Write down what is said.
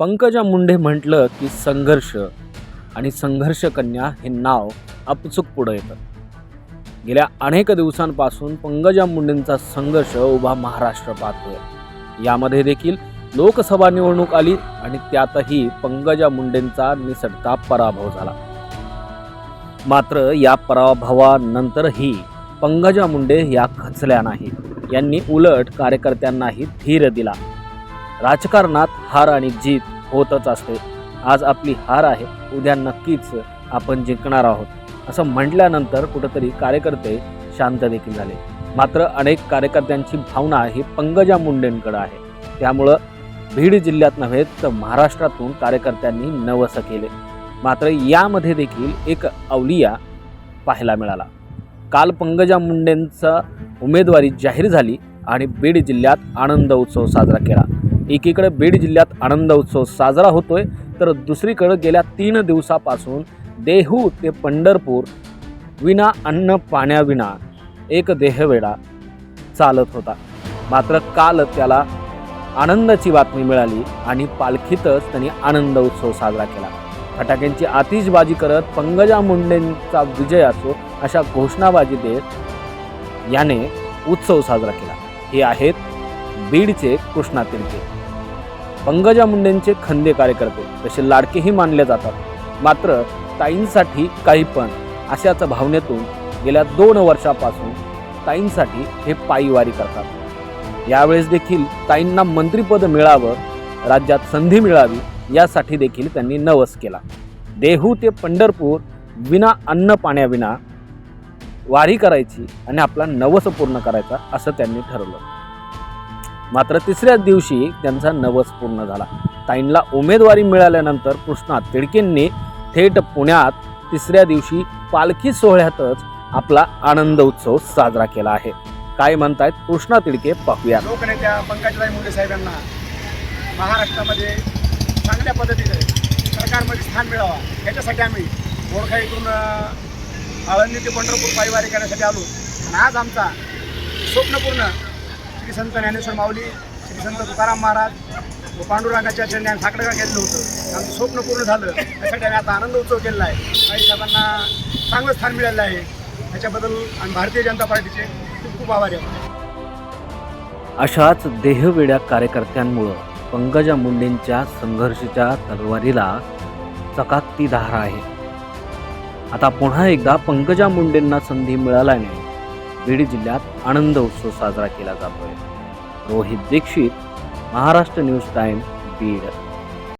पंकजा मुंडे म्हटलं की संघर्ष आणि संघर्ष कन्या हे नाव अपचूक पुढं येतं. गेल्या अनेक दिवसांपासून पंकजा मुंडेंचा संघर्ष उभा महाराष्ट्र पाहतोय यामध्ये देखील लोकसभा निवडणूक आली आणि त्यातही पंकजा मुंडेंचा निसटता पराभव झाला. मात्र या पराभवानंतरही पंकजा मुंडे या खचल्या नाही यांनी उलट कार्यकर्त्यांनाही धीर दिला. राजकारणात हार आणि जीत होतच असते. आज आपली हार आहे उद्या नक्कीच आपण जिंकणार आहोत. असं म्हटल्यानंतर कुठंतरी कार्यकर्ते शांत देखील झाले. मात्र अनेक कार्यकर्त्यांची भावना ही पंकजा मुंडेंकडे आहे. त्यामुळं बीड जिल्ह्यात नव्हे तर महाराष्ट्रातून कार्यकर्त्यांनी नवसं केले. मात्र यामध्ये देखील एक अवलिया पाहायला मिळाला. काल पंकजा मुंडेंचा उमेदवारी जाहीर झाली आणि बीड जिल्ह्यात आनंद उत्सव साजरा केला. एकीकडे बीड जिल्ह्यात आनंद उत्सव साजरा होतोय तर दुसरीकडे गेल्या तीन दिवसापासून देहू ते पंढरपूर विना अन्न पाण्याविना एक देहवेडा चालत होता. मात्र काल त्याला आनंदाची बातमी मिळाली आणि पालखीतच त्यांनी आनंद उत्सव साजरा केला. फटाक्यांची आतिषबाजी करत पंकजा मुंडेंचा विजय असो अशा घोषणाबाजी देत याने उत्सव साजरा केला. हे आहेत बीडचे कृष्णा तिरके. पंकजा मुंडेंचे खंदे कार्यकर्ते तसे लाडकेही मानले जातात. मात्र ताईंसाठी काही पण अशाच भावनेतून गेल्या दोन वर्षापासून ताईंसाठी हे पायीवारी करतात. यावेळेस देखील ताईंना मंत्रिपद मिळावं राज्यात संधी मिळावी यासाठी देखील त्यांनी नवस केला. देहू ते पंढरपूर विना अन्न पाण्याविना वारी करायची आणि आपला नवस पूर्ण करायचा असं त्यांनी ठरवलं. मात्र तिसऱ्याच दिवशी त्यांचा नवस पूर्ण झाला. ताईंला उमेदवारी मिळाल्यानंतर कृष्णा तिडकेंनी थेट पुण्यात तिसऱ्या दिवशी पालखी सोहळ्यातच आपला आनंद उत्सव साजरा केला आहे. काय म्हणतायत कृष्णा तिडके पाहूया लोकनेत्या पंकजराय मुंडे साहेबांना महाराष्ट्रामध्ये चांगल्या पद्धतीने सरकारमध्ये स्थान मिळावं. याच्यासाठी आम्ही ओळखा इथून आळंदी ते पंढरपूर पायवारी करण्यासाठी आलो. आणि आज आमचा स्वप्नपूर्ण श्री संत ज्ञानेश्वर माऊली श्री संत तुकाराम महाराज व पांडुरंगाच्या चरणी आम्ही साकडं केलेलं होतं. आमचं स्वप्न पूर्ण झालं. त्यासाठी आम्ही आता आनंद उत्सव केलेला आहे. काही साहेबांना चांगलं स्थान मिळालं आहे. त्याच्याबद्दल आम्ही भारतीय जनता पार्टीचे खूप खूप आभारी आहोत. अशाच देहवेड्या कार्यकर्त्यांमुळं पंकजा मुंडेंच्या संघर्षाच्या तलवारीला चकाकती धार आहे. आता पुन्हा एकदा पंकजा मुंडेंना संधी मिळाल्याने बीड जिल्ह्यात आनंद उत्सव साजरा केला जातोय. Rohit Dikshit Maharashtra news time Beed.